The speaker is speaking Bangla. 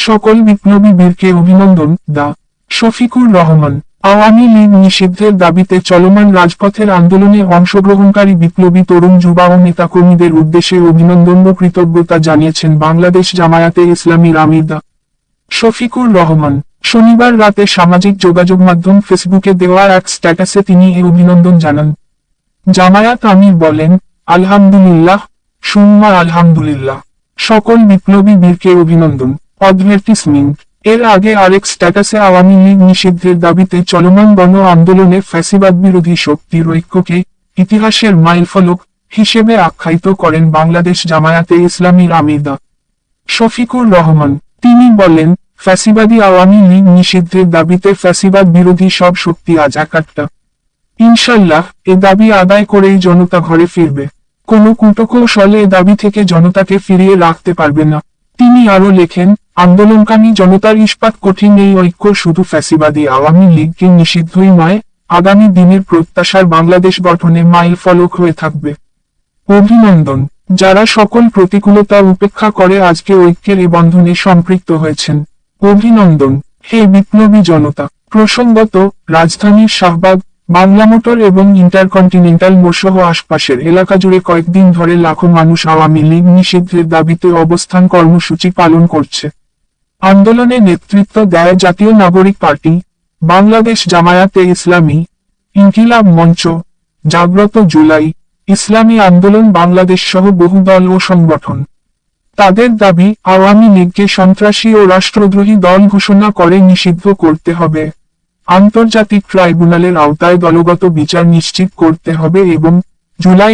সকল বিপ্লবী বীরকে অভিনন্দন, দা। শফিকুর রহমান, আওয়ামী লীগ নিষিদ্ধের দাবিতে চলমান রাজপথের আন্দোলনে অংশগ্রহণকারী বিপ্লবী তরুণ যুবা ও নেতাকর্মীদের উদ্দেশ্যে অভিনন্দন ও কৃতজ্ঞতা জানিয়েছেন বাংলাদেশ জামায়াতে ইসলামীর আমির, দা। শফিকুর রহমান, শনিবার রাতে সামাজিক যোগাযোগ মাধ্যম ফেসবুকে দেওয়া এক স্ট্যাটাসে তিনি এই অভিনন্দন জানান। জামায়াত আমির বলেন, আলহামদুলিল্লাহ, সুম্মা আলহামদুলিল্লাহ। সকল বিপ্লবী বীরকে অভিনন্দন। অ্যাডভার্টিসমেন্ট এর আগে আরেক স্ট্যাটাসে আওয়ামী লীগ নিষিদ্ধের দাবিতে চলমান গণ আন্দোলনে ফ্যাসিবাদ বিরোধী শক্তির ঐক্যকে ইতিহাসের মাইলফলক হিসেবে আখ্যায়িত করেন বাংলাদেশ জামায়াতে ইসলামীর আমিদা শফিকুর রহমান, তিনি বলেন, ফ্যাসিবাদী আওয়ামী লীগ নিষিদ্ধের দাবিতে ফ্যাসিবাদ বিরোধী সব শক্তি আজ একাট্টা ইনশাল্লাহ, এ দাবি আদায় করেই জনতা ঘরে ফিরবে। কোনো কুটকৌশলে এ দাবি থেকে জনতাকে ফিরিয়ে রাখতে পারবে না। তিনি আরও লেখেন আন্দোলনকামী জনতার ইস্পাত কঠিন এই ঐক্য শুধু ফ্যাসিবাদী আওয়ামী লীগকে নিষিদ্ধই নয়, আগামী দিনের প্রত্যাশার বাংলাদেশ গঠনে মাইল ফলক হয়ে থাকবে। অভিনন্দন, যারা সকল প্রতিকূলতা উপেক্ষা করে আজকে ঐক্যের এ বন্ধনে সম্পৃক্ত হয়েছেন। অভিনন্দন, হে বিপ্লবী জনতা। প্রসঙ্গত, রাজধানীর শাহবাগ, বাংলা মোটর এবং ইন্টারকন্টিনেন্টাল মোসহ আশপাশের এলাকা জুড়ে কয়েকদিন ধরে লাখো মানুষ আওয়ামী লীগ নিষিদ্ধের দাবিতে অবস্থান কর্মসূচি পালন করছে। আন্দোলনে নেতৃত্ব দেয় জাতীয় নাগরিক পার্টি, বাংলাদেশ জামায়াতে ইসলামী, ইনকিলাব মঞ্চ, জাগ্রত জুলাই, ইসলামী আন্দোলন বাংলাদেশ সহ বহু দল ও সংগঠন। তাদের দাবি, আওয়ামী লীগকে সন্ত্রাসী ও রাষ্ট্রদ্রোহী দল ঘোষণা করে নিষিদ্ধ করতে হবে। আন্তর্জাতিক ট্রাইব্যুনালের আওতায় দলগত বিচার নিশ্চিত করতে হবে এবং জুলাই